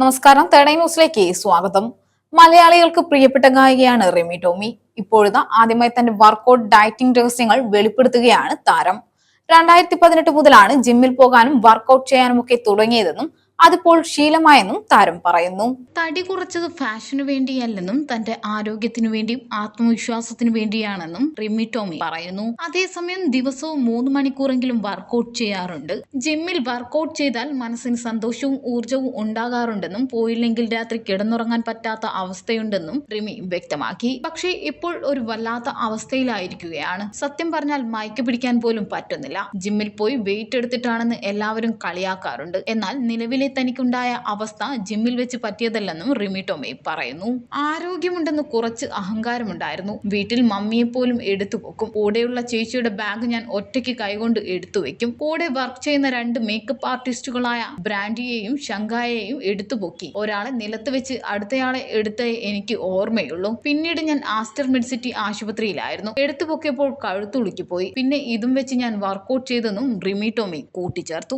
നമസ്കാരം. തേടൈ ന്യൂസിലേക്ക് സ്വാഗതം. മലയാളികൾക്ക് പ്രിയപ്പെട്ട ഗായികയാണ് റിമി ടോമി. ഇപ്പോഴത്തെ ആദ്യമായി തന്റെ വർക്കൗട്ട് ഡയറ്റിംഗ് രഹസ്യങ്ങൾ വെളിപ്പെടുത്തുകയാണ് താരം. രണ്ടായിരത്തി പതിനെട്ട് മുതലാണ് ജിമ്മിൽ പോകാനും വർക്കൗട്ട് ചെയ്യാനും ഒക്കെ തുടങ്ങിയതെന്നും അതിപ്പോൾ ശീലമായെന്നും താരം പറയുന്നു. തടി കുറച്ചത് ഫാഷനു വേണ്ടിയല്ലെന്നും തന്റെ ആരോഗ്യത്തിനു വേണ്ടിയും ആത്മവിശ്വാസത്തിനു വേണ്ടിയാണെന്നും റിമി ടോമി പറയുന്നു. അതേസമയം ദിവസവും മൂന്ന് മണിക്കൂറെങ്കിലും വർക്കൗട്ട് ചെയ്യാറുണ്ട്. ജിമ്മിൽ വർക്കൗട്ട് ചെയ്താൽ മനസ്സിന് സന്തോഷവും ഊർജവും ഉണ്ടാകാറുണ്ടെന്നും പോയില്ലെങ്കിൽ രാത്രി കിടന്നുറങ്ങാൻ പറ്റാത്ത അവസ്ഥയുണ്ടെന്നും റിമി വ്യക്തമാക്കി. പക്ഷേ ഇപ്പോൾ ഒരു വല്ലാത്ത അവസ്ഥയിലായിരിക്കുകയാണ്. സത്യം പറഞ്ഞാൽ മയക്ക് പിടിക്കാൻ പോലും പറ്റുന്നില്ല. ജിമ്മിൽ പോയി വെയിറ്റ് എടുത്തിട്ടാണെന്ന് എല്ലാവരും കളിയാക്കാറുണ്ട്. എന്നാൽ നിലവിലെ തനിക്കുണ്ടായ അവസ്ഥ ജിമ്മിൽ വെച്ച് പറ്റിയതല്ലെന്നും റിമി ടോമി പറയുന്നു. ആരോഗ്യമുണ്ടെന്ന് കുറച്ച് അഹങ്കാരമുണ്ടായിരുന്നു. വീട്ടിൽ മമ്മിയെ പോലും എടുത്തു വെക്കും. കൂടെയുള്ള ചേച്ചിയുടെ ബാഗ് ഞാൻ ഒറ്റയ്ക്ക് കൈകൊണ്ട് എടുത്തു വെക്കും. കൂടെ വർക്ക് ചെയ്യുന്ന രണ്ട് മേക്കപ്പ് ആർട്ടിസ്റ്റുകളായ ബ്രാൻഡിയെയും ശങ്കായെയും എടുത്തു പൊക്കി. ഒരാളെ നിലത്ത് വെച്ച് അടുത്തയാളെ എടുത്ത എനിക്ക് ഓർമ്മയുള്ളൂ. പിന്നീട് ഞാൻ ആസ്റ്റർ മെഡ്സിറ്റി ആശുപത്രിയിലായിരുന്നു. എടുത്തു പൊക്കിയപ്പോൾ കഴുത്തുളുക്കി പോയി പിന്നെ ഇതും വെച്ച് ഞാൻ വർക്കൗട്ട് ചെയ്തെന്നും റിമി ടോമി കൂട്ടിച്ചേർത്തു.